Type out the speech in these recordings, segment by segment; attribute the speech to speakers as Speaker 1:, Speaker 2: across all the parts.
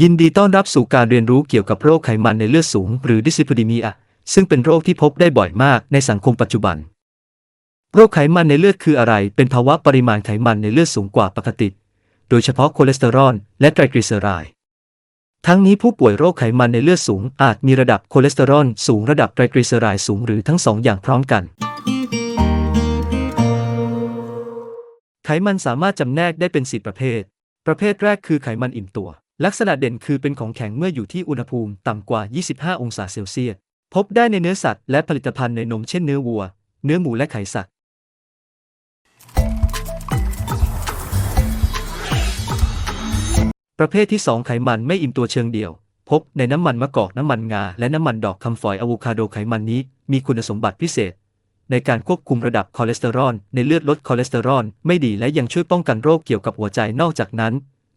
Speaker 1: ยินดีต้อนรับสู่การเรียนรู้เกี่ยวกับโรคไขมันในเลือดสูง หรือดิสซิพดีมีอะซึ่งเป็นโรคที่พบได้บ่อยมากในสังคมปัจจุบัน โรคไขมันในเลือดคืออะไร เป็นภาวะปริมาณไขมันในเลือดสูงกว่าปกติ โดยเฉพาะคอเลสเตอรอลและไตรกลีเซอไรด์ทั้งนี้ผู้ป่วยโรคไขมันในเลือดสูง อาจมีระดับคอเลสเตอรอลสูงระดับไตรกลีเซอไรด์สูงหรือทั้งสองอย่างพร้อมกันไขมันสามารถจำแนกได้เป็น4ประเภท ประเภทแรกคือไขมันอิ่มตัว ลักษณะเด่นคือเป็นของแข็งเมื่ออยู่ที่อุณหภูมิต่ำกว่า 25 องศาเซลเซียส พบได้ในเนื้อสัตว์และผลิตภัณฑ์ในนมเช่นเนื้อวัว เนื้อหมูและไขสัตว์ประเภทที่ 2 ไขมันไม่อิ่มตัวเชิงเดี่ยว พบในน้ำมันมะกอกน้ำมันงา และน้ำมันดอกคำฝอยอะโวคาโดไขมันนี้ มีคุณสมบัติพิเศษ ในการควบคุมระดับคอเลสเตอรอลในเลือดลดคอเลสเตอรอลไม่ดีและยังช่วยป้องกันโรคเกี่ยวกับหัวใจนอกจากนั้น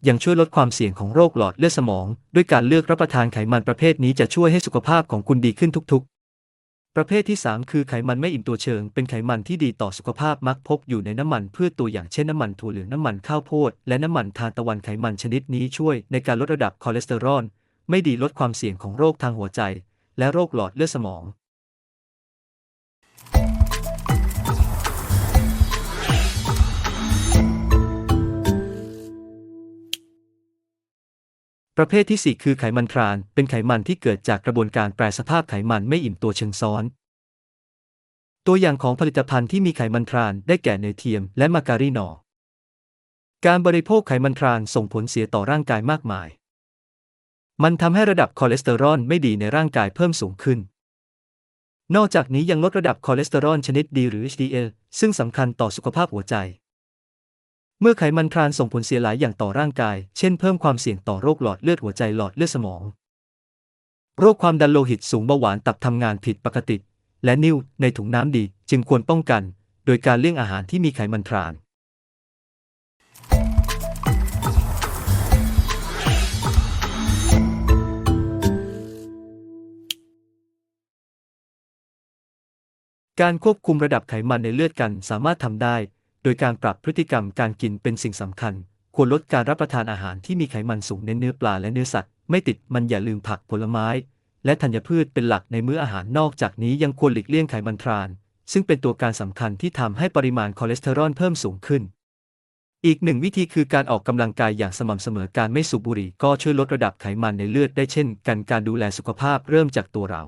Speaker 1: ยังช่วยลดความเสี่ยงของโรคหลอดเลือดสมอง ด้วยการเลือกรับประทานไขมันประเภทนี้จะช่วยให้สุขภาพของคุณดีขึ้นทุกๆ ประเภทที่ 3 คือไขมันไม่อิ่มตัวเชิง เป็นไขมันที่ดีต่อสุขภาพมักพบอยู่ในน้ำมันพืชตัวอย่างเช่นน้ำมันถั่วเหลืองน้ำมันข้าวโพด และน้ำมันทานตะวันไขมันชนิดนี้ช่วย ในการลดระดับคอเลสเตอรอลไม่ดีลดความเสี่ยงของโรคทางหัวใจ และโรคหลอดเลือดสมอง ประเภทที่ 4 คือไขมันทราน เป็นไขมันที่เกิดจากกระบวนการแปรสภาพไขมันไม่อิ่มตัวเชิงซ้อน ตัวอย่างของผลิตภัณฑ์ที่มีไขมันทรานได้แก่เนยเทียมและมาการีนอ การบริโภคไขมันทรานส่งผลเสียต่อร่างกายมากมาย มันทำให้ระดับคอเลสเตอรอลไม่ดีในร่างกายเพิ่มสูงขึ้น นอกจากนี้ยังลดระดับคอเลสเตอรอลชนิดดีหรือ HDL ซึ่งสำคัญต่อสุขภาพหัวใจ มื่อไขมันทรานส่งผลเสียหลายอย่างต่อร่างกาย เช่นเพิ่มความเสี่ยงต่อโรคหลอดเลือดหัวใจหลอดเลือดสมอง โรคความดันโลหิตสูงเบาหวานตับทำงานผิดปกติ และนิ่วในถุงน้ำดีจึงควรป้องกัน โดยการเลี่ยงอาหารที่มีไขมันทรานการควบคุมระดับไขมันในเลือดกันสามารถทำได้ โดยการปรับพฤติกรรมการกินเป็นสิ่งสำคัญ ควรลดการรับประทานอาหารที่มีไขมันสูงเน้นเนื้อปลาและเนื้อสัตว์ ไม่ติดมันอย่าลืมผักผลไม้ และธัญพืชเป็นหลักในมื้ออาหารนอกจากนี้ยังควรหลีกเลี่ยงไขมันทราน ซึ่งเป็นตัวการสำคัญที่ทำให้ปริมาณคอเลสเตอรอลเพิ่มสูงขึ้น อีกหนึ่งวิธีคือการออกกำลังกายอย่างสม่ำเสมอการไม่สูบบุหรี่ก็ช่วยลดระดับไขมันในเลือดได้เช่น กันการดูแลสุขภาพเริ่มจากตัวเรา